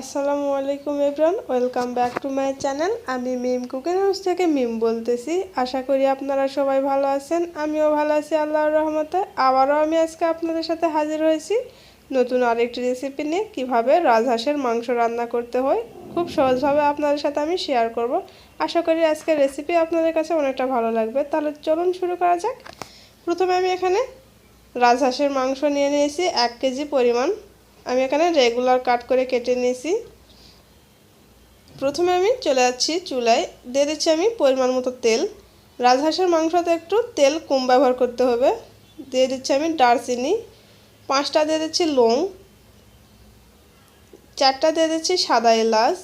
আসসালামু আলাইকুম everyone welcome back to my channel. আমি মিম কুকিং হাউস থেকে মিম বলতেছি। আশা করি আপনারা সবাই ভালো আছেন, আমিও ভালো আছি আল্লাহর রহমতে। আবারও আমি আজকে আপনাদের সাথে হাজির হয়েছি নতুন আরেকটি রেসিপি নিয়ে, কীভাবে রাজহাঁসের মাংস রান্না করতে হয়। খুব সহজভাবে আপনাদের সাথে আমি শেয়ার করব। আশা করি আজকের রেসিপি আপনাদের কাছে অনেকটা ভালো লাগবে। তাহলে চলুন শুরু করা যাক। প্রথমে আমি এখানে রাজহাঁসের মাংস নিয়ে নিয়েছি এক কেজি পরিমাণ। আমি এখানে রেগুলার কাট করে কেটে নিয়েছি। প্রথমে আমি চলে যাচ্ছি চুলায়। দিয়ে দিচ্ছি আমি পরিমাণ মতো তেল। রাজহাঁসের মাংসতে একটু তেল কম ব্যবহার করতে হবে। দিয়ে দিচ্ছি আমি দারচিনি। পাঁচটা দিয়ে দিচ্ছি লং। চারটা দিয়ে দিচ্ছি সাদা এলাচ।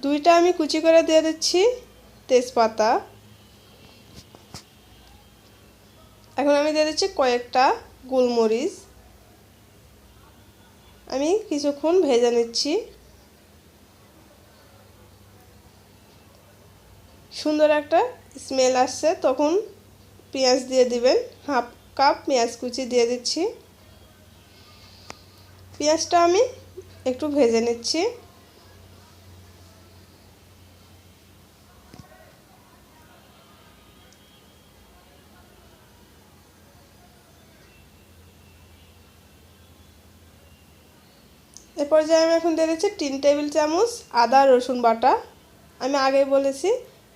দুইটা আমি কুচি করে দিয়ে দিচ্ছি তেজপাতা। এখন আমি দিয়ে দিচ্ছি কয়েকটা গোলমরিচ। আমি কিছুক্ষণ ভেজে নিচ্ছি। সুন্দর একটা স্মেল আসছে, তখন পেঁয়াজ দিয়ে দিবেন। হাফ কাপ পেঁয়াজ কুচি দিয়ে দিচ্ছি। পেঁয়াজটা আমি একটু ভেজে নিচ্ছি। এ পর্যায়ে আমি এখন দিয়ে দিচ্ছি তিন টেবিল চামচ আদা রসুন বাটা। আমি আগেই বলেছি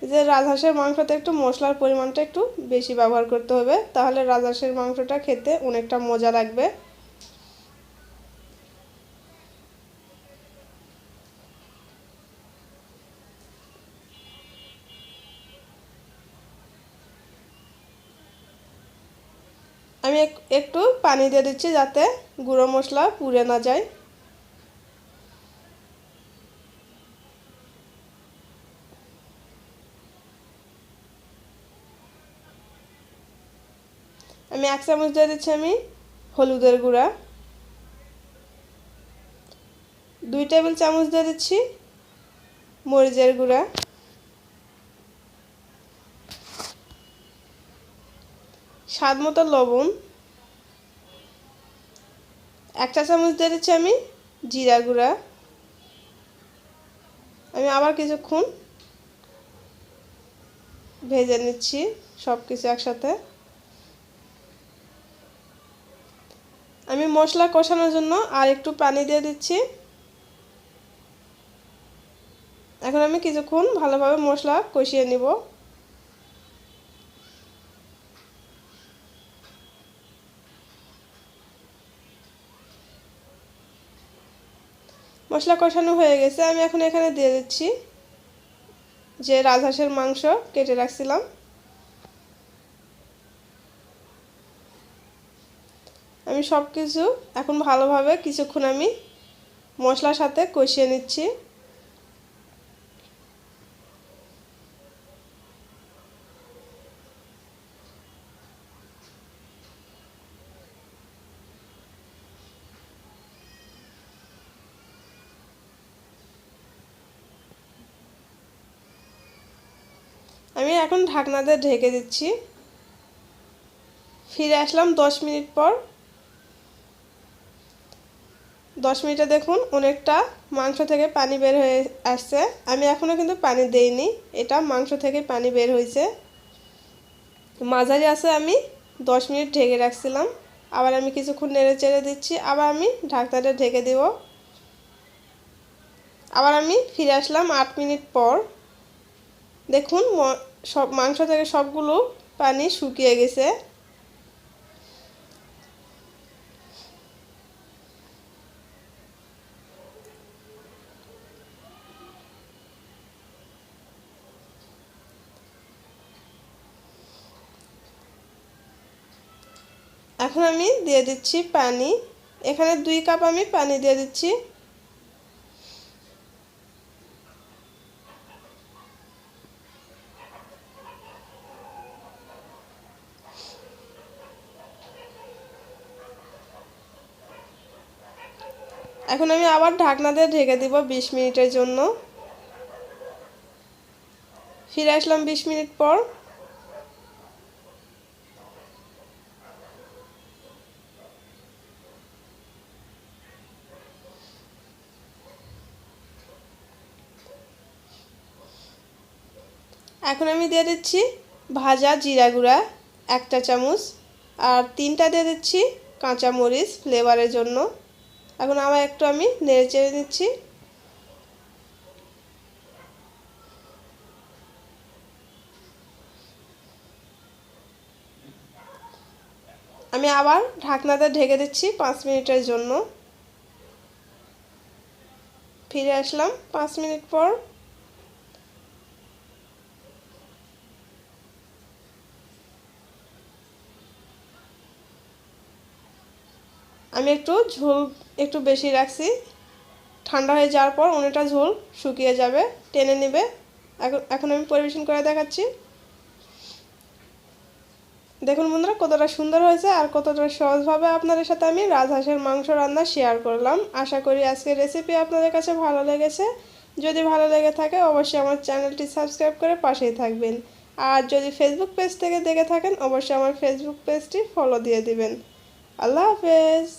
যে রাজহাঁসের মাংসতে একটু মশলার পরিমাণটা একটু বেশি ব্যবহার করতে হবে, তাহলে রাজহাঁসের মাংসটা খেতে অনেকটা মজা লাগবে। আমি একটু পানি দিয়ে দিচ্ছি যাতে গুঁড়ো মশলা পুড়ে না যায়। আমি এক চামচ দিয়ে দিচ্ছি আমি হলুদের গুঁড়া। দুই টেবিল চামচ দিয়ে দিচ্ছি মরিচের গুঁড়া। স্বাদ মতো লবণ। এক চা চামচ দিয়ে দিচ্ছি আমি জিরা গুঁড়া। আমি আবার কিছুক্ষণ ভেজে নিচ্ছি সব কিছু একসাথে। আমি মশলা কষানোর জন্য আর একটু পানি দিয়ে দিচ্ছি। এখন আমি কিছুক্ষণ ভালোভাবে মশলা কষিয়ে নিব। মশলা কষানো হয়ে গেছে, আমি এখন এখানে দিয়ে দিচ্ছি যে রাজহাঁসের মাংস কেটে রাখছিলাম। আমি সব কিছু এখন ভালোভাবে কিছুক্ষণ আমি মশলার সাথে কষিয়ে নিচ্ছি। আমি এখন ঢাকনাতে ঢেকে দিচ্ছি। ফিরে আসলাম দশ মিনিট পর। দশ মিনিটে দেখুন অনেকটা মাংস থেকে পানি বের হয়ে আসছে। আমি এখনও কিন্তু পানি দেইনি, এটা মাংস থেকে পানি বের হয়েছে মাঝারি আছে আমি দশ মিনিট ঢেকে রাখছিলাম। আবার আমি কিছুক্ষণ নেড়ে চেড়ে দিচ্ছি, আবার আমি ঢাকনাটা ঢেকে দেব। আবার আমি ফিরে আসলাম আট মিনিট পর। দেখুন সব মাংস থেকে সবগুলো পানি শুকিয়ে গেছে। এখন আমি দিয়ে দিচ্ছি পানি। এখানে দুই কাপ আমি পানি দিয়ে দিচ্ছি। এখন আমি আবার ঢাকনা দিয়ে ঢেকে দিব বিশ মিনিটের জন্য। ফিরে আসলাম বিশ মিনিট পর। এখন আমি দিয়ে দিচ্ছি ভাজা জিরা গুঁড়া, একটা চামচ, আর তিনটা দিয়ে দিচ্ছি কাঁচা মরিচ ফ্লেভারের জন্য। এখন আবার একটু আমি নেড়ে চেড়ে দিচ্ছি আমি আবার ঢাকনাতে ঢেকে দিচ্ছি পাঁচ মিনিটের জন্য। ফিরে আসলাম পাঁচ মিনিট পর। আমি একটু ঝোল একটু বেশি রাখছি। ঠান্ডা হয়ে যাওয়ার পর অনেকটা ঝোল শুকিয়ে যাবে, টেনে নেবে। এখন এখন আমি পরিবেশন করে দেখাচ্ছি। দেখুন বন্ধুরা, কতটা সুন্দর হয়েছে আর কতটা সহজভাবে আপনাদের সাথে আমি রাজহাঁসের মাংস রান্না শেয়ার করলাম। আশা করি আজকের রেসিপি আপনাদের কাছে ভালো লেগেছে। যদি ভালো লেগে থাকে, অবশ্যই আমার চ্যানেলটি সাবস্ক্রাইব করে পাশেই থাকবেন। আর যদি ফেসবুক পেজ থেকে দেখে থাকেন, অবশ্যই আমার ফেসবুক পেজটি ফলো দিয়ে দিবেন। আল্লাহ হাফেজ!